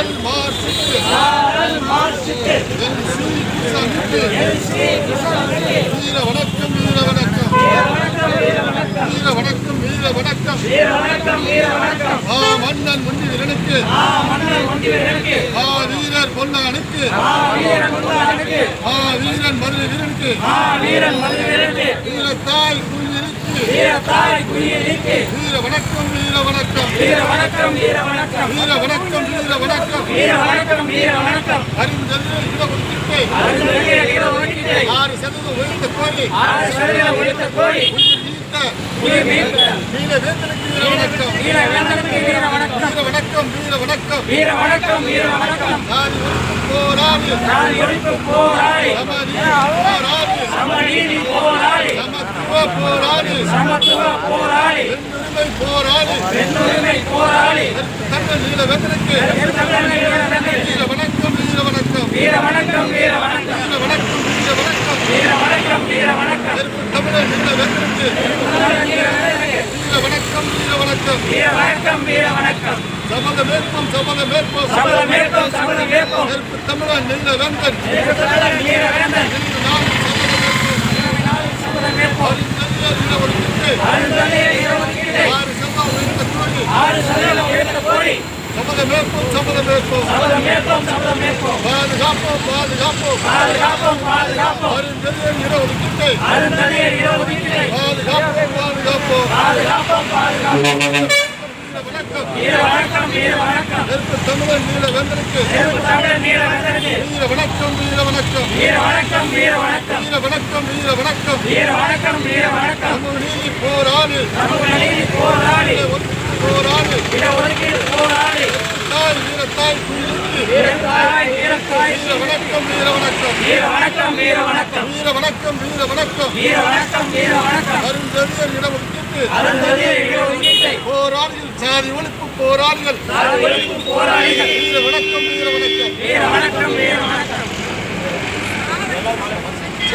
நாள் மார்ச்சுக்கு நாள் மார்ச்சுக்கு என் ஸ்ரீ கிருஷ்ணனுக்கு என் ஸ்ரீ கிருஷ்ணனுக்கு வீர வணக்கம் வீர வணக்கம் வீர வணக்கம் வீர வணக்கம் வீர வணக்கம் வீர வணக்கம் வீர வணக்கம் ஆ மன்னன் முந்தி வீரனுக்கு ஆ மன்னன் முந்தி வீரனுக்கு ஆ வீரர் பொன்னானுக்கு. ஆ வீரர் பொன்னானுக்கு. ஆ வீரன் மருது வீரனுக்கு ஆ வீரன் மருது வீரனுக்கு வீரத்தாய் குயிலுக்கு வீரத்தாய் குயிலுக்கு வீர வணக்கம் வீர வணக்கம் வீர வணக்கம் வீர வணக்கம் வீர வணக்கம் வீர வீர வணக்கம் வீர வணக்கம். அறிந்தது இடஒதுக்கீட்டை அருந்ததிய வீர ஒதுக்கீட்டை. ஆறு சதவீதம் உயர்த்த கோரி ஆறு சதவீதம் ஒழித்த கோரி. உயிர் நீத்த வீர வேந்தனுக்கு வீர வணக்கம். வீர வேந்தனுக்கு வீர வணக்கம். வீர வணக்கம் வீர வணக்கம். வீர வணக்கம் வீர வணக்கம். நாடு ஒழிப்பு போராடு நான் ஒழிப்பு போராடி சமநீதி போராடு சமநீதி போராடி சமத்துவ போராடு சமத்துவ போராடி பெண்ணுரிமை போராடு பெண்ணுரிமை போராடி தமிழ் தமிழக வீர வணக்கம் வீர வணக்கம். வீர வணக்கம் வீர வணக்கம். வீர வணக்கம் வீர வணக்கம். வீர வணக்கம் வீர வணக்கம். தமிழர் வேந்தனுக்கு வீர வணக்கம் வீர வணக்கம். வீர வணக்கம் வீர வணக்கம். சபத மேற்பம் சபத மேற்பம். சபதம் ஏற்போம் சபதம் ஏற்போம் நெருப்பு தமிழர் நீல வேந்தன். இன்று நாள் சபத மேற்பம். சபதம் ஏற்போம் ஒதுக்கிட்டு அருந்ததிய வீர ஒதுக்கீட்டை ஆறு சம்பவம் உயர்த்த கோரி ஆறு சதவீதம் உயர்த்த கோரி சபத மேற்பம் சபத மேற்பம் சபதம் ஏற்போம் சபதம் ஏற்போம் பாதுகாப்போம் பாதுகாப்போம் பாதுகாப்போம் பாதுகாப்போம் அருந்ததியர் இடஒதுக்கீட்டை அருந்ததிய வீர ஒதுக்கீட்டை பாதுகாப்போம் பாதுகாப்போம் பாதுகாப்போம் பாதுகாப்போம் வணக்கம் வீர வணக்கம் வீர வணக்கம். நெருப்பு தமிழர் நீல வேந்தனுக்கு. நெருப்பு தமிழர் வீர வேந்தனுக்கு. வீர வணக்கம் வீர வணக்கம். வீர வணக்கம் வீர வணக்கம். வீர வணக்கம் வீர வணக்கம். வீர வணக்கம் வீர வணக்கம். சமூக நீதி போராடு. சமூக நீதி போராடி. ஒதுக்கீட்டு போராடு. இட ஒதுக்கீடு போராடி தாய் வீரத்தாய் குயிலுக்கு வீரத்தாய் வீரத்தாய் வீர வணக்கம் வீர வணக்கம் வீர வணக்கம் வீர வணக்கம் வீர வணக்கம் வீர வணக்கம் வீர வணக்கம் வீர வணக்கம் அருந்ததியர் இட ஒதுக்கீட்டை போராளிகள் சாதி ஒழிப்பு போராளிகள் சாதி ஒழிப்பு போராளிகள் வீர வணக்கம் வீர வணக்கம் வீர வணக்கம் வீர வணக்கம்.